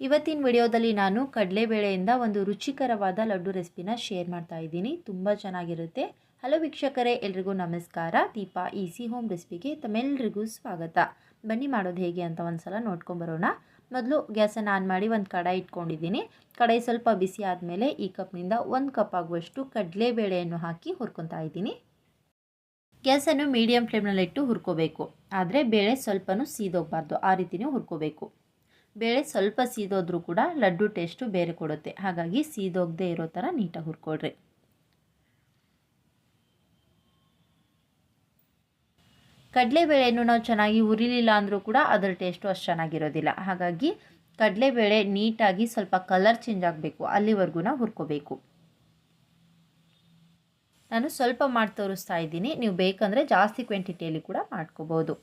ಇವತ್ತಿನ ವಿಡಿಯೋದಲ್ಲಿ ನಾನು ಕಡಲೆಬೇಳೆಯಿಂದ ಒಂದು ರುಚಿಕರವಾದ ಲಡ್ಡು ರೆಸಿಪಿನ ಶೇರ್ ಮಾಡ್ತಾ ಇದ್ದೀನಿ. ತುಂಬ ಚೆನ್ನಾಗಿರುತ್ತೆ. ಹಲೋ ವೀಕ್ಷಕರೇ, ಎಲ್ರಿಗೂ ನಮಸ್ಕಾರ. ದೀಪಾ ಈಸಿ ಹೋಮ್ ರೆಸಿಪಿಗೆ ತಮ್ಮೆಲ್ರಿಗೂ ಸ್ವಾಗತ. ಬನ್ನಿ ಮಾಡೋದು ಹೇಗೆ ಅಂತ ಒಂದು ಸಲ ನೋಡ್ಕೊಂಬರೋಣ ಮೊದಲು ಗ್ಯಾಸನ್ನು ಆನ್ ಮಾಡಿ ಒಂದು ಕಡಾಯಿ ಇಟ್ಕೊಂಡಿದ್ದೀನಿ. ಕಡಾಯಿ ಸ್ವಲ್ಪ ಬಿಸಿ ಆದಮೇಲೆ ಈ ಕಪ್ನಿಂದ ಒಂದು ಕಪ್ ಆಗುವಷ್ಟು ಕಡಲೆಬೇಳೆಯನ್ನು ಹಾಕಿ ಹುರ್ಕೊತಾ ಇದ್ದೀನಿ. ಗ್ಯಾಸನ್ನು ಮೀಡಿಯಮ್ ಫ್ಲೇಮ್ನಲ್ಲಿಟ್ಟು ಹುರ್ಕೋಬೇಕು. ಆದರೆ ಬೇಳೆ ಸ್ವಲ್ಪನೂ ಸೀದೋಗಬಾರ್ದು. ಆ ರೀತಿಯೂ ಹುರ್ಕೋಬೇಕು. ಬೇಳೆ ಸ್ವಲ್ಪ ಸೀದೋದ್ರೂ ಕೂಡ ಲಡ್ಡು ಟೇಸ್ಟು ಬೇರೆ ಕೊಡುತ್ತೆ. ಹಾಗಾಗಿ ಸೀದೋಗದೆ ಇರೋ ಥರ ನೀಟಾಗಿ ಹುರ್ಕೊಳ್ರಿ. ಕಡಲೆಬೇಳೆಯನ್ನು ನಾವು ಚೆನ್ನಾಗಿ ಹುರಿಲಿಲ್ಲ ಅಂದರೂ ಕೂಡ ಅದರ ಟೇಸ್ಟು ಅಷ್ಟು ಚೆನ್ನಾಗಿರೋದಿಲ್ಲ. ಹಾಗಾಗಿ ಕಡಲೆಬೇಳೆ ನೀಟಾಗಿ ಸ್ವಲ್ಪ ಕಲರ್ ಚೇಂಜ್ ಆಗಬೇಕು. ಅಲ್ಲಿವರೆಗೂ ನಾವು ಹುರ್ಕೋಬೇಕು. ನಾನು ಸ್ವಲ್ಪ ಮಾಡಿ ತೋರಿಸ್ತಾ ಇದ್ದೀನಿ. ನೀವು ಬೇಕಂದರೆ ಜಾಸ್ತಿ ಕ್ವಾಂಟಿಟಿಯಲ್ಲಿ ಕೂಡ ಮಾಡ್ಕೋಬೋದು.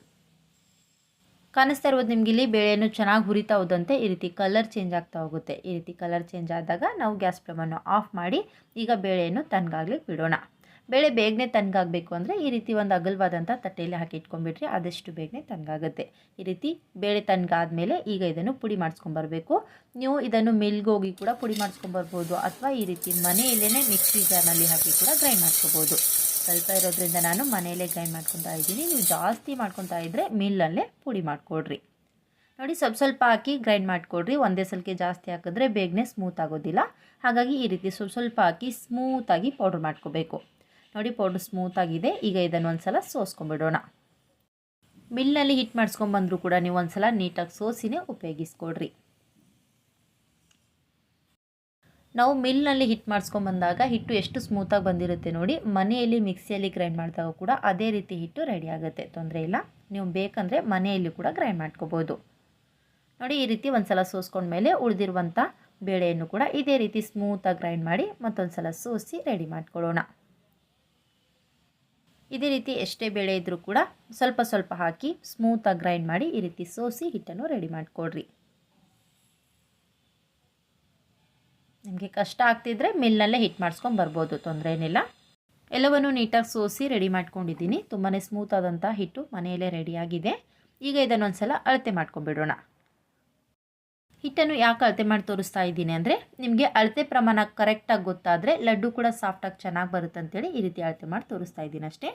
ಕಾಣಿಸ್ತಾ ಇರ್ಬೋದು ನಿಮ್ಗೆ ಇಲ್ಲಿ ಬೇಳೆಯನ್ನು ಚೆನ್ನಾಗಿ ಹುರಿತಾ ಹೋದಂತೆ ಈ ರೀತಿ ಕಲರ್ ಚೇಂಜ್ ಆಗ್ತಾ ಹೋಗುತ್ತೆ. ಈ ರೀತಿ ಕಲರ್ ಚೇಂಜ್ ಆದಾಗ ನಾವು ಗ್ಯಾಸ್ ಫ್ಲೇಮನ್ನು ಆಫ್ ಮಾಡಿ ಈಗ ಬೇಳೆಯನ್ನು ತಣ್ಣಗಾಗ್ಲಿಕ್ಕೆ ಬಿಡೋಣ. ಬೇಳೆ ಬೇಗನೆ ತನ್ಗಾಗಬೇಕು ಅಂದರೆ ಈ ರೀತಿ ಒಂದು ಅಗಲವಾದಂಥ ತಟ್ಟೆಯಲ್ಲಿ ಹಾಕಿ ಇಟ್ಕೊಂಡ್ಬಿಟ್ರೆ ಆದಷ್ಟು ಬೇಗನೆ ತನ್ಗಾಗುತ್ತೆ. ಈ ರೀತಿ ಬೇಳೆ ತಣ್ಣಗಾದ್ಮೇಲೆ ಈಗ ಇದನ್ನು ಪುಡಿ ಮಾಡಿಸ್ಕೊಂಬರ್ಬೇಕು ನೀವು ಇದನ್ನು ಮಿಲ್ಗೋಗಿ ಕೂಡ ಪುಡಿ ಮಾಡಿಸ್ಕೊಂಬರ್ಬೋದು ಅಥವಾ ಈ ರೀತಿ ಮನೆಯಲ್ಲೇ ಮಿಕ್ಸಿ ಜಾರ್ನಲ್ಲಿ ಹಾಕಿ ಕೂಡ ಗ್ರೈಂಡ್ ಮಾಡ್ಕೋಬೋದು ಸ್ವಲ್ಪ ಇರೋದ್ರಿಂದ ನಾನು ಮನೆಯಲ್ಲೇ ಗ್ರೈಂಡ್ ಮಾಡ್ಕೊತಾ ಇದ್ದೀನಿ. ನೀವು ಜಾಸ್ತಿ ಮಾಡ್ಕೊತಾ ಇದ್ದರೆ ಮಿಲ್ಲಲ್ಲೇ ಪುಡಿ ಮಾಡಿಕೊಡ್ರಿ. ನೋಡಿ, ಸ್ವಲ್ಪ ಸ್ವಲ್ಪ ಹಾಕಿ ಗ್ರೈಂಡ್ ಮಾಡಿಕೊಡ್ರಿ. ಒಂದೇ ಸಲಕ್ಕೆ ಜಾಸ್ತಿ ಹಾಕಿದ್ರೆ ಬೇಗನೆ ಸ್ಮೂತ್ ಆಗೋದಿಲ್ಲ. ಹಾಗಾಗಿ ಈ ರೀತಿ ಸ್ವಲ್ಪ ಸ್ವಲ್ಪ ಹಾಕಿ ಸ್ಮೂತಾಗಿ ಪೌಡ್ರ್ ಮಾಡ್ಕೋಬೇಕು. ನೋಡಿ ಪೌಡ್ರ್ ಸ್ಮೂತಾಗಿದೆ ಈಗ ಇದನ್ನು ಒಂದು ಸಲ ಸೋಸ್ಕೊಂಬಿಡೋಣ ಮಿಲ್ನಲ್ಲಿ ಹಿಟ್ ಮಾಡಿಸ್ಕೊಂಬಂದರೂ ಕೂಡ ನೀವು ಒಂದು ಸಲ ನೀಟಾಗಿ ಸೋಸಿನೇ ಉಪಯೋಗಿಸ್ಕೊಡ್ರಿ. ನಾವು ಮಿಲ್ನಲ್ಲಿ ಹಿಟ್ ಮಾಡಿಸ್ಕೊಂಬಂದಾಗ ಹಿಟ್ಟು ಎಷ್ಟು ಸ್ಮೂತಾಗಿ ಬಂದಿರುತ್ತೆ ನೋಡಿ, ಮನೆಯಲ್ಲಿ ಮಿಕ್ಸಿಯಲ್ಲಿ ಗ್ರೈಂಡ್ ಮಾಡಿದಾಗ ಕೂಡ ಅದೇ ರೀತಿ ಹಿಟ್ಟು ರೆಡಿ ಆಗುತ್ತೆ. ತೊಂದರೆ ಇಲ್ಲ. ನೀವು ಬೇಕಂದರೆ ಮನೆಯಲ್ಲಿ ಕೂಡ ಗ್ರೈಂಡ್ ಮಾಡ್ಕೋಬೋದು. ನೋಡಿ, ಈ ರೀತಿ ಒಂದು ಸಲ ಸೋಸ್ಕೊಂಡ್ಮೇಲೆ ಉಳಿದಿರುವಂಥ ಬೇಳೆಯನ್ನು ಕೂಡ ಇದೇ ರೀತಿ ಸ್ಮೂತಾಗಿ ಗ್ರೈಂಡ್ ಮಾಡಿ ಮತ್ತೊಂದು ಸಲ ಸೋಸಿ ರೆಡಿ ಮಾಡ್ಕೊಳ್ಳೋಣ. ಇದೇ ರೀತಿ ಎಷ್ಟೇ ಬೇಳೆ ಇದ್ದರೂ ಕೂಡ ಸ್ವಲ್ಪ ಸ್ವಲ್ಪ ಹಾಕಿ ಸ್ಮೂತಾಗಿ ಗ್ರೈಂಡ್ ಮಾಡಿ ಈ ರೀತಿ ಸೋಸಿ ಹಿಟ್ಟನ್ನು ರೆಡಿ ಮಾಡಿಕೊಡ್ರಿ ನಿಮಗೆ ಕಷ್ಟ ಆಗ್ತಿದ್ರೆ ಮಿಲ್ನಲ್ಲೇ ಹಿಟ್ ಮಾಡಿಸ್ಕೊಂಡು ಬರ್ಬೋದು, ತೊಂದರೆ ಏನಿಲ್ಲ. ಎಲ್ಲವನ್ನು ನೀಟಾಗಿ ಸೋಸಿ ರೆಡಿ ಮಾಡ್ಕೊಂಡಿದ್ದೀನಿ. ತುಂಬಾ ಸ್ಮೂತ್ ಆದಂಥ ಹಿಟ್ಟು ಮನೆಯಲ್ಲೇ ರೆಡಿಯಾಗಿದೆ ಈಗ ಇದನ್ನೊಂದು ಸಲ ಅಳತೆ ಮಾಡ್ಕೊಂಬಿಡೋಣ ಹಿಟ್ಟನ್ನು ಯಾಕೆ ಅಳತೆ ಮಾಡಿ ತೋರಿಸ್ತಾ ಇದ್ದೀನಿ ಅಂದರೆ, ನಿಮಗೆ ಅಳತೆ ಪ್ರಮಾಣ ಕರೆಕ್ಟಾಗಿ ಗೊತ್ತಾದರೆ ಲಡ್ಡು ಕೂಡ ಸಾಫ್ಟಾಗಿ ಚೆನ್ನಾಗಿ ಬರುತ್ತೆ ಅಂತೇಳಿ ಈ ರೀತಿ ಅಳತೆ ಮಾಡಿ ತೋರಿಸ್ತಾ ಇದ್ದೀನಿ ಅಷ್ಟೇ.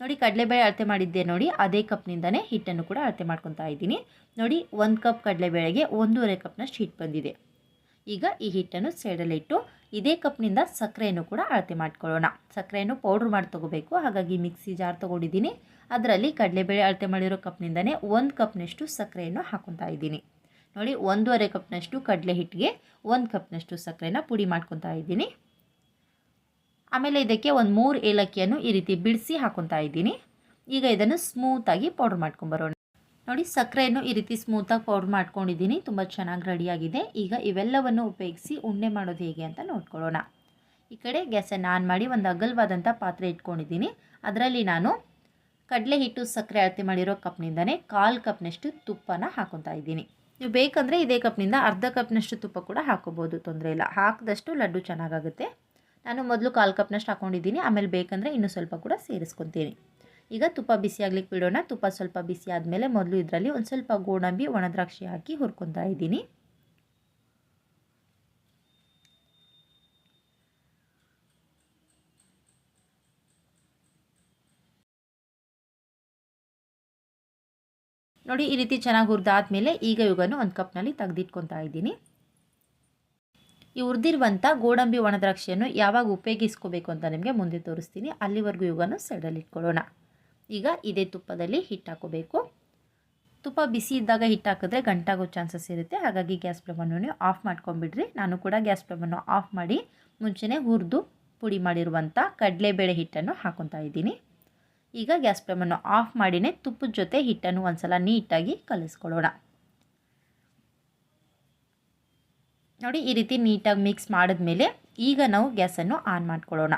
ನೋಡಿ, ಕಡಲೆಬೇಳೆ ಅಳತೆ ಮಾಡಿದ್ದೆ ನೋಡಿ, ಅದೇ ಕಪ್ನಿಂದನೇ ಹಿಟ್ಟನ್ನು ಕೂಡ ಅಳತೆ ಮಾಡ್ಕೊತಾ ಇದ್ದೀನಿ. ನೋಡಿ, ಒಂದು ಕಪ್ ಕಡಲೆಬೇಳೆಗೆ ಒಂದೂವರೆ ಕಪ್ನಷ್ಟು ಹಿಟ್ಟು ಬಂದಿದೆ. ಈಗ ಈ ಹಿಟ್ಟನ್ನು ಸೈಡಲ್ಲಿಟ್ಟು ಇದೇ ಕಪ್ನಿಂದ ಸಕ್ಕರೆಯನ್ನು ಕೂಡ ಅಳತೆ ಮಾಡ್ಕೊಳ್ಳೋಣ. ಸಕ್ಕರೆಯನ್ನು ಪೌಡ್ರ್ ಮಾಡಿ ತೊಗೋಬೇಕು. ಹಾಗಾಗಿ ಮಿಕ್ಸಿ ಜಾರ್ ತೊಗೊಂಡಿದ್ದೀನಿ. ಅದರಲ್ಲಿ ಕಡಲೆಬೇಳೆ ಅಳತೆ ಮಾಡಿರೋ ಕಪ್ನಿಂದನೇ ಒಂದು ಕಪ್ನಷ್ಟು ಸಕ್ಕರೆಯನ್ನು ಹಾಕೊತಾ ಇದ್ದೀನಿ. ನೋಡಿ, ಒಂದೂವರೆ ಕಪ್ನಷ್ಟು ಕಡಲೆ ಹಿಟ್ಟಿಗೆ ಒಂದು ಕಪ್ನಷ್ಟು ಸಕ್ಕರೆನ ಪುಡಿ ಮಾಡ್ಕೊತಾ ಇದ್ದೀನಿ. ಆಮೇಲೆ ಇದಕ್ಕೆ ಒಂದು ಮೂರು ಏಲಕ್ಕಿಯನ್ನು ಈ ರೀತಿ ಬಿಡಿಸಿ ಹಾಕೊತಾ ಇದ್ದೀನಿ. ಈಗ ಇದನ್ನು ಸ್ಮೂತಾಗಿ ಪೌಡ್ರ್ ಮಾಡ್ಕೊಂಬರೋಣ ನೋಡಿ ಸಕ್ಕರೆಯನ್ನು ಈ ರೀತಿ ಸ್ಮೂತಾಗಿ ಪೌಡ್ರ್ ಮಾಡ್ಕೊಂಡಿದ್ದೀನಿ. ತುಂಬ ಚೆನ್ನಾಗಿ ರೆಡಿಯಾಗಿದೆ ಈಗ ಇವೆಲ್ಲವನ್ನು ಉಪಯೋಗಿಸಿ ಉಂಡೆ ಮಾಡೋದು ಹೇಗೆ ಅಂತ ನೋಡ್ಕೊಳ್ಳೋಣ. ಈ ಕಡೆ ಗ್ಯಾಸನ್ನು ಆನ್ ಮಾಡಿ ಒಂದು ಅಗಲವಾದಂಥ ಪಾತ್ರೆ ಇಟ್ಕೊಂಡಿದ್ದೀನಿ. ಅದರಲ್ಲಿ ನಾನು ಕಡಲೆ ಹಿಟ್ಟು ಸಕ್ಕರೆ ಅಳತೆ ಮಾಡಿರೋ ಕಪ್ನಿಂದನೇ ಕಾಲು ಕಪ್ನಷ್ಟು ತುಪ್ಪನ ಹಾಕೊತಾ ಇದ್ದೀನಿ. ನೀವು ಬೇಕಂದರೆ ಇದೇ ಕಪ್ನಿಂದ ಅರ್ಧ ಕಪ್ನಷ್ಟು ತುಪ್ಪ ಕೂಡ ಹಾಕೋಬೋದು, ತೊಂದರೆ ಇಲ್ಲ. ಹಾಕಿದಷ್ಟು ಲಡ್ಡು ಚೆನ್ನಾಗಾಗುತ್ತೆ. ನಾನು ಮೊದಲು ಕಾಲು ಕಪ್ನಷ್ಟು ಹಾಕ್ಕೊಂಡಿದ್ದೀನಿ ಆಮೇಲೆ ಬೇಕಂದರೆ ಇನ್ನೂ ಸ್ವಲ್ಪ ಕೂಡ ಸೇರಿಸ್ಕೊತೀನಿ. ಈಗ ತುಪ್ಪ ಬಿಸಿ ಆಗ್ಲಿಕ್ಕೆ ಬಿಡೋಣ. ತುಪ್ಪ ಸ್ವಲ್ಪ ಬಿಸಿ ಆದಮೇಲೆ ಮೊದಲು ಇದರಲ್ಲಿ ಒಂದು ಸ್ವಲ್ಪ ಗೋಡಂಬಿ ಒಣದ್ರಾಕ್ಷಿ ಹಾಕಿ ಹುರ್ಕೊತಾ ಇದ್ದೀನಿ. ನೋಡಿ ಈ ರೀತಿ ಚೆನ್ನಾಗಿ ಹುರಿದಾದ್ಮೇಲೆ ಈಗ ಇವುಗಳನ್ನು ಒಂದು ಕಪ್ನಲ್ಲಿ ತೆಗೆದಿಟ್ಕೊತಾ ಇದ್ದೀನಿ. ಈ ಹುರಿದಿರುವಂಥ ಗೋಡಂಬಿ ಒಣದ್ರಾಕ್ಷಿಯನ್ನು ಯಾವಾಗ ಉಪಯೋಗಿಸ್ಕೋಬೇಕು ಅಂತ ನಿಮಗೆ ಮುಂದೆ ತೋರಿಸ್ತೀನಿ. ಅಲ್ಲಿವರೆಗೂ ಇವುಗಳನ್ನು ಸೈಡಲ್ಲಿ ಇಟ್ಕೊಳ್ಳೋಣ. ಈಗ ಇದೇ ತುಪ್ಪದಲ್ಲಿ ಹಿಟ್ಟು ಹಾಕೋಬೇಕು ತುಪ್ಪ ಬಿಸಿ ಇದ್ದಾಗ ಹಿಟ್ಟು ಹಾಕಿದ್ರೆ ಗಂಟಾಗೋ ಚಾನ್ಸಸ್ ಇರುತ್ತೆ. ಹಾಗಾಗಿ ಗ್ಯಾಸ್ ಫ್ಲೇಮನ್ನು ನೀವು ಆಫ್ ಮಾಡ್ಕೊಂಬಿಡ್ರಿ ನಾನು ಕೂಡ ಗ್ಯಾಸ್ ಫ್ಲೇಮನ್ನು ಆಫ್ ಮಾಡಿ ಮುಂಚೆನೇ ಹುರಿದು ಪುಡಿ ಮಾಡಿರುವಂಥ ಕಡಲೆಬೇಳೆ ಹಿಟ್ಟನ್ನು ಹಾಕೊತಾ ಇದ್ದೀನಿ. ಈಗ ಗ್ಯಾಸ್ ಫ್ಲೇಮನ್ನು ಆಫ್ ಮಾಡಿನೇ ತುಪ್ಪದ ಜೊತೆ ಹಿಟ್ಟನ್ನು ಒಂದ್ಸಲ ನೀಟಾಗಿ ಕಲಿಸ್ಕೊಳ್ಳೋಣ. ನೋಡಿ ಈ ರೀತಿ ನೀಟಾಗಿ ಮಿಕ್ಸ್ ಮಾಡಿದ್ಮೇಲೆ ಈಗ ನಾವು ಗ್ಯಾಸನ್ನು ಆನ್ ಮಾಡ್ಕೊಳ್ಳೋಣ.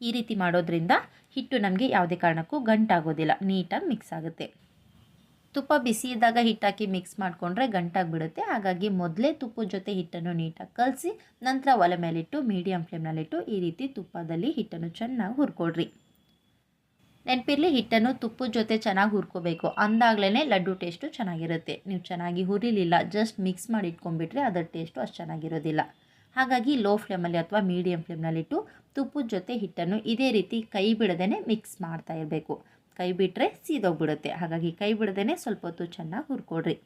ಈ ರೀತಿ ಮಾಡೋದ್ರಿಂದ ಹಿಟ್ಟು ನಮಗೆ ಯಾವುದೇ ಕಾರಣಕ್ಕೂ ಗಂಟಾಗೋದಿಲ್ಲ, ನೀಟಾಗಿ ಮಿಕ್ಸ್ ಆಗುತ್ತೆ. ತುಪ್ಪ ಬಿಸಿ ಇದ್ದಾಗ ಹಿಟ್ಟಾಕಿ ಮಿಕ್ಸ್ ಮಾಡಿಕೊಂಡ್ರೆ ಗಂಟಾಗಿಬಿಡುತ್ತೆ. ಹಾಗಾಗಿ ಮೊದಲೇ ತುಪ್ಪದ ಜೊತೆ ಹಿಟ್ಟನ್ನು ನೀಟಾಗಿ ಕಲಸಿ, ನಂತರ ಒಲೆ ಮೇಲಿಟ್ಟು ಮೀಡಿಯಮ್ ಫ್ಲೇಮ್ನಲ್ಲಿಟ್ಟು ಈ ರೀತಿ ತುಪ್ಪದಲ್ಲಿ ಹಿಟ್ಟನ್ನು ಚೆನ್ನಾಗಿ ಹುರ್ಕೊಡ್ರಿ ನೆನಪಿರಲಿ ಹಿಟ್ಟನ್ನು ತುಪ್ಪದ ಜೊತೆ ಚೆನ್ನಾಗಿ ಹುರ್ಕೋಬೇಕು. ಅಂದಾಗಲೇ ಲಡ್ಡು ಟೇಸ್ಟು ಚೆನ್ನಾಗಿರುತ್ತೆ. ನೀವು ಚೆನ್ನಾಗಿ ಹುರಿಲಿಲ್ಲ ಜಸ್ಟ್ ಮಿಕ್ಸ್ ಮಾಡಿ ಇಟ್ಕೊಂಡ್ಬಿಟ್ರೆ ಅದರ ಟೇಸ್ಟು ಅಷ್ಟು ಚೆನ್ನಾಗಿರೋದಿಲ್ಲ. ಹಾಗಾಗಿ ಲೋ ಫ್ಲೇಮಲ್ಲಿ ಅಥವಾ ಮೀಡಿಯಮ್ ಫ್ಲೇಮ್ನಲ್ಲಿಟ್ಟು ತುಪ್ಪದ ಜೊತೆ ಹಿಟ್ಟನ್ನು ಇದೇ ರೀತಿ ಕೈ ಬಿಡದೇ ಮಿಕ್ಸ್ ಮಾಡ್ತಾ ಇರಬೇಕು. ಕೈ ಬಿಟ್ಟರೆ ಸೀದೋಗ್ಬಿಡುತ್ತೆ. ಹಾಗಾಗಿ ಕೈ ಬಿಡದೇ ಸ್ವಲ್ಪ ಹೊತ್ತು ಚೆನ್ನಾಗಿ ಹುರ್ಕೊಡ್ರಿ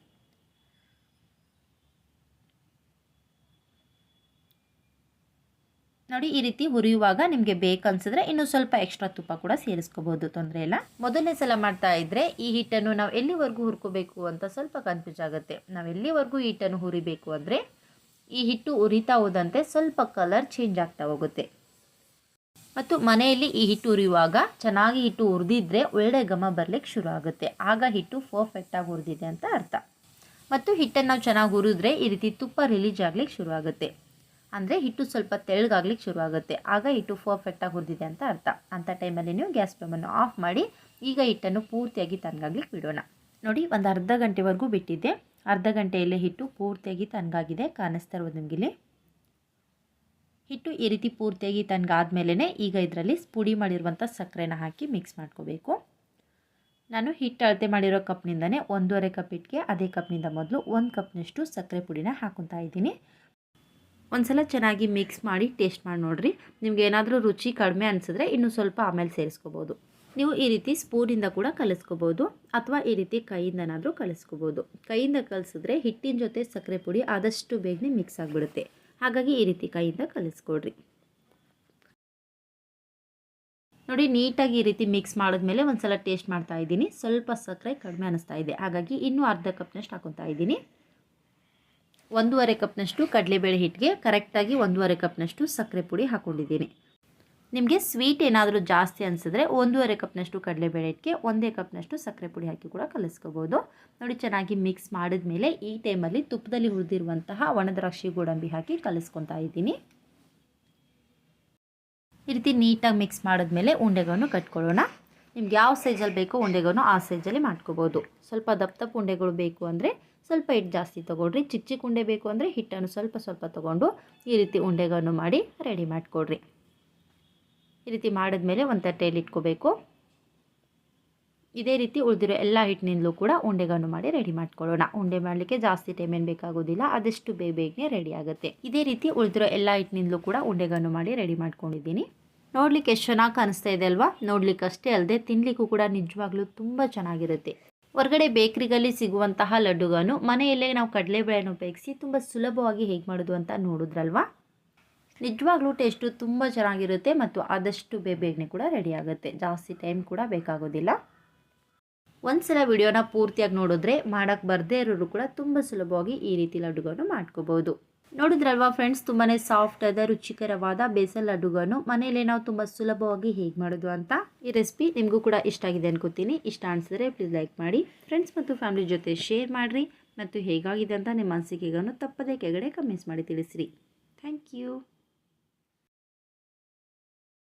ನೋಡಿ ಈ ರೀತಿ ಹುರಿಯುವಾಗ ನಿಮಗೆ ಬೇಕನ್ಸಿದ್ರೆ ಇನ್ನೂ ಸ್ವಲ್ಪ ಎಕ್ಸ್ಟ್ರಾ ತುಪ್ಪ ಕೂಡ ಸೇರಿಸ್ಕೋಬೋದು. ತೊಂದರೆ ಇಲ್ಲ. ಮೊದಲನೇ ಸಲ ಮಾಡ್ತಾ ಇದ್ದರೆ ಈ ಹಿಟ್ಟನ್ನು ನಾವು ಎಲ್ಲಿವರೆಗೂ ಹುರ್ಕೋಬೇಕು ಅಂತ ಸ್ವಲ್ಪ ಕನ್ಫ್ಯೂಸ್ ಆಗುತ್ತೆ. ನಾವು ಎಲ್ಲಿವರೆಗೂ ಹಿಟ್ಟನ್ನು ಹುರಿಬೇಕು ಅಂದರೆ ಈ ಹಿಟ್ಟು ಉರಿತಾ ಹೋದಂತೆ ಸ್ವಲ್ಪ ಕಲರ್ ಚೇಂಜ್ ಆಗ್ತಾ ಹೋಗುತ್ತೆ. ಮತ್ತು ಮನೆಯಲ್ಲಿ ಈ ಹಿಟ್ಟು ಉರಿಯುವಾಗ ಚೆನ್ನಾಗಿ ಹಿಟ್ಟು ಹುರಿದಿದ್ರೆ ಒಳ್ಳೆ ಘಮ ಬರಲಿಕ್ಕೆ ಶುರು ಆಗುತ್ತೆ. ಆಗ ಹಿಟ್ಟು ಪರ್ಫೆಕ್ಟಾಗಿ ಹುರಿದಿದೆ ಅಂತ ಅರ್ಥ. ಮತ್ತು ಹಿಟ್ಟನ್ನು ನಾವು ಚೆನ್ನಾಗಿ ಹುರಿದ್ರೆ ಈ ರೀತಿ ತುಪ್ಪ ರಿಲೀಜ್ ಆಗ್ಲಿಕ್ಕೆ ಶುರು ಆಗುತ್ತೆ. ಅಂದರೆ ಹಿಟ್ಟು ಸ್ವಲ್ಪ ತೆಳ್ಳಗಾಗ್ಲಿಕ್ಕೆ ಶುರು ಆಗುತ್ತೆ. ಆಗ ಹಿಟ್ಟು ಪರ್ಫೆಕ್ಟಾಗಿ ಹುರಿದಿದೆ ಅಂತ ಅರ್ಥ. ಅಂಥ ಟೈಮಲ್ಲಿ ನೀವು ಗ್ಯಾಸ್ ಫ್ಲೇಮನ್ನು ಆಫ್ ಮಾಡಿ ಈಗ ಹಿಟ್ಟನ್ನು ಪೂರ್ತಿಯಾಗಿ ತಣ್ಣಗಾಗ್ಲಿಕ್ಕೆ ಬಿಡೋಣ. ನೋಡಿ, ಒಂದು ಅರ್ಧ ಗಂಟೆವರೆಗೂ ಬಿಟ್ಟಿದ್ದೆ. ಅರ್ಧ ಗಂಟೆಯಲ್ಲೇ ಹಿಟ್ಟು ಪೂರ್ತಿಯಾಗಿ ತಣ್ಣಗಾಗಿದೆ. ಕಾಣಿಸ್ತಾ ಇರೋದು ನಿಮಗಿಲ್ಲಿ? ಹಿಟ್ಟು ಈ ರೀತಿ ಪೂರ್ತಿಯಾಗಿ ತಣ್ಣಗಾದ್ಮೇಲೆ ಈಗ ಇದರಲ್ಲಿ ಪುಡಿ ಮಾಡಿರುವಂಥ ಸಕ್ಕರೆನ ಹಾಕಿ ಮಿಕ್ಸ್ ಮಾಡ್ಕೋಬೇಕು. ನಾನು ಹಿಟ್ಟು ಅಳತೆ ಮಾಡಿರೋ ಕಪ್ನಿಂದನೇ ಒಂದೂವರೆ ಕಪ್ ಹಿಟ್ಟಿಗೆ ಅದೇ ಕಪ್ನಿಂದ ಮೊದಲು ಒಂದು ಕಪ್ನಷ್ಟು ಸಕ್ಕರೆ ಪುಡಿನ ಹಾಕೊತಾ ಇದ್ದೀನಿ. ಒಂದ್ಸಲ ಚೆನ್ನಾಗಿ ಮಿಕ್ಸ್ ಮಾಡಿ ಟೇಸ್ಟ್ ಮಾಡಿ ನೋಡಿರಿ. ನಿಮ್ಗೆ ಏನಾದರೂ ರುಚಿ ಕಡಿಮೆ ಅನಿಸಿದ್ರೆ ಇನ್ನೂ ಸ್ವಲ್ಪ ಆಮೇಲೆ ಸೇರಿಸ್ಕೋಬೋದು. ನೀವು ಈ ರೀತಿ ಸ್ಪೂನಿಂದ ಕೂಡ ಕಲಿಸ್ಕೋಬೋದು, ಅಥವಾ ಈ ರೀತಿ ಕೈಯಿಂದನಾದರೂ ಕಲಿಸ್ಕೋಬೋದು. ಕೈಯಿಂದ ಕಲಿಸಿದ್ರೆ ಹಿಟ್ಟಿನ ಜೊತೆ ಸಕ್ಕರೆ ಪುಡಿ ಆದಷ್ಟು ಬೇಗನೆ ಮಿಕ್ಸ್ ಆಗಿಬಿಡುತ್ತೆ. ಹಾಗಾಗಿ ಈ ರೀತಿ ಕೈಯಿಂದ ಕಲಿಸ್ಕೊಡ್ರಿ. ನೋಡಿ, ನೀಟಾಗಿ ಈ ರೀತಿ ಮಿಕ್ಸ್ ಮಾಡಿದ್ಮೇಲೆ ಒಂದು ಸಲ ಟೇಸ್ಟ್ ಮಾಡ್ತಾ ಇದ್ದೀನಿ. ಸ್ವಲ್ಪ ಸಕ್ಕರೆ ಕಡಿಮೆ ಅನ್ನಿಸ್ತಾ ಇದೆ. ಹಾಗಾಗಿ ಇನ್ನೂ ಅರ್ಧ ಕಪ್ನಷ್ಟು ಹಾಕೊತಾ ಇದ್ದೀನಿ. ಒಂದೂವರೆ ಕಪ್ನಷ್ಟು ಕಡಲೆಬೇಳೆ ಹಿಟ್ಟಿಗೆ ಕರೆಕ್ಟಾಗಿ ಒಂದೂವರೆ ಕಪ್ನಷ್ಟು ಸಕ್ಕರೆ ಪುಡಿ ಹಾಕ್ಕೊಂಡಿದ್ದೀನಿ ನಿಮಗೆ ಸ್ವೀಟ್ ಏನಾದರೂ ಜಾಸ್ತಿ ಅನಿಸಿದ್ರೆ ಒಂದೂವರೆ ಕಪ್ನಷ್ಟು ಕಡಲೆಬೇಳೆ ಹಿಟ್ಟಿಗೆ ಒಂದೇ ಕಪ್ನಷ್ಟು ಸಕ್ಕರೆ ಪುಡಿ ಹಾಕಿ ಕೂಡ ಕಲಿಸ್ಕೋಬೋದು. ನೋಡಿ, ಚೆನ್ನಾಗಿ ಮಿಕ್ಸ್ ಮಾಡಿದ ಮೇಲೆ ಈ ಟೈಮಲ್ಲಿ ತುಪ್ಪದಲ್ಲಿ ಹುರಿದಿರುವಂತಹ ಒಣದ್ರಾಕ್ಷಿ ಗೋಡಂಬಿ ಹಾಕಿ ಕಲಿಸ್ಕೊತಾ ಇದ್ದೀನಿ. ಈ ರೀತಿ ನೀಟಾಗಿ ಮಿಕ್ಸ್ ಮಾಡಿದ್ಮೇಲೆ ಉಂಡೆಗಳನ್ನು ಕಟ್ಕೊಳ್ಳೋಣ. ನಿಮ್ಗೆ ಯಾವ ಸೈಜಲ್ಲಿ ಬೇಕೋ ಉಂಡೆಗಳನ್ನು ಆ ಸೈಜಲ್ಲಿ ಮಾಡ್ಕೋಬೋದು. ಸ್ವಲ್ಪ ದಪ್ಪ ದಪ್ಪ ಉಂಡೆಗಳು ಬೇಕು ಅಂದರೆ ಸ್ವಲ್ಪ ಹಿಟ್ಟು ಜಾಸ್ತಿ ತೊಗೊಳ್ರಿ. ಚಿಕ್ಕ ಚಿಕ್ಕ ಉಂಡೆ ಬೇಕು ಅಂದರೆ ಹಿಟ್ಟನ್ನು ಸ್ವಲ್ಪ ಸ್ವಲ್ಪ ತೊಗೊಂಡು ಈ ರೀತಿ ಉಂಡೆಗಳನ್ನು ಮಾಡಿ ರೆಡಿ ಮಾಡಿಕೊಡ್ರಿ. ಈ ರೀತಿ ಮಾಡಿದ್ಮೇಲೆ ಒಂದು ತಟ್ಟೆಯಲ್ಲಿ ಇಟ್ಕೋಬೇಕು. ಇದೇ ರೀತಿ ಉಳಿದಿರೋ ಎಲ್ಲ ಹಿಟ್ಟಿನಿಂದಲೂ ಕೂಡ ಉಂಡೆಗಳನ್ನು ಮಾಡಿ ರೆಡಿ ಮಾಡ್ಕೊಳ್ಳೋಣ. ಉಂಡೆ ಮಾಡಲಿಕ್ಕೆ ಜಾಸ್ತಿ ಟೈಮ್ ಏನು ಬೇಕಾಗೋದಿಲ್ಲ, ಆದಷ್ಟು ಬೇಗ ಬೇಗನೆ ರೆಡಿ ಆಗುತ್ತೆ. ಇದೇ ರೀತಿ ಉಳಿದಿರೋ ಎಲ್ಲ ಹಿಟ್ಟಿನಿಂದಲೂ ಕೂಡ ಉಂಡೆಗಳನ್ನು ಮಾಡಿ ರೆಡಿ ಮಾಡ್ಕೊಂಡಿದ್ದೀನಿ. ನೋಡ್ಲಿಕ್ಕೆ ಎಷ್ಟು ಚೆನ್ನಾಗಿ ಕಾಣಿಸ್ತಾ ಇದೆ ಅಲ್ವಾ? ನೋಡ್ಲಿಕ್ಕೆ ಅಷ್ಟೇ ಅಲ್ಲದೆ ತಿನ್ನಲಿಕ್ಕೂ ಕೂಡ ನಿಜವಾಗ್ಲೂ ತುಂಬ ಚೆನ್ನಾಗಿರುತ್ತೆ. ಹೊರಗಡೆ ಬೇಕ್ರಿಗಲ್ಲಿ ಸಿಗುವಂತಹ ಲಡ್ಡುಗಳನ್ನು ಮನೆಯಲ್ಲೇ ನಾವು ಕಡಲೆಬೇಳೆಯನ್ನು ಉಪಯೋಗಿಸಿ ತುಂಬ ಸುಲಭವಾಗಿ ಹೇಗೆ ಮಾಡೋದು ಅಂತ ನೋಡಿದ್ರಲ್ವಾ? ನಿಜವಾಗ್ಲೂ ಟೇಸ್ಟು ತುಂಬ ಚೆನ್ನಾಗಿರುತ್ತೆ ಮತ್ತು ಆದಷ್ಟು ಬೇಗನೆ ಕೂಡ ರೆಡಿ ಆಗುತ್ತೆ. ಜಾಸ್ತಿ ಟೈಮ್ ಕೂಡ ಬೇಕಾಗೋದಿಲ್ಲ. ಒಂದು ಸಲ ವಿಡಿಯೋನ ಪೂರ್ತಿಯಾಗಿ ನೋಡಿದ್ರೆ ಮಾಡೋಕ್ಕೆ ಬರದೇ ಇರೋರು ಕೂಡ ತುಂಬ ಸುಲಭವಾಗಿ ಈ ರೀತಿ ಲಡ್ಡುಗಳನ್ನು ಮಾಡ್ಕೋಬೋದು. ನೋಡಿದ್ರಲ್ವಾ ಫ್ರೆಂಡ್ಸ್ ತುಂಬಾ ಸಾಫ್ಟ್ ಆದ, ರುಚಿಕರವಾದ ಬೇಸನ್ ಲಡ್ಡುಗಳನ್ನು ಮನೆಯಲ್ಲೇ ನಾವು ತುಂಬ ಸುಲಭವಾಗಿ ಹೇಗೆ ಮಾಡೋದು ಅಂತ ಈ ರೆಸಿಪಿ ನಿಮಗೂ ಕೂಡ ಇಷ್ಟ ಆಗಿದೆ ಅನ್ಕೋತೀನಿ. ಇಷ್ಟ ಅನಿಸಿದ್ರೆ ಪ್ಲೀಸ್ ಲೈಕ್ ಮಾಡಿ ಫ್ರೆಂಡ್ಸ್ ಮತ್ತು ಫ್ಯಾಮಿಲಿ ಜೊತೆ ಶೇರ್ ಮಾಡಿರಿ ಮತ್ತು ಹೇಗಾಗಿದೆ ಅಂತ ನಿಮ್ಮ ಅನಿಸಿಕೆಗಳನ್ನು ತಪ್ಪದೇ ಕೆಳಗಡೆ ಕಮೆಂಟ್ಸ್ ಮಾಡಿ ತಿಳಿಸ್ರಿ. Thank you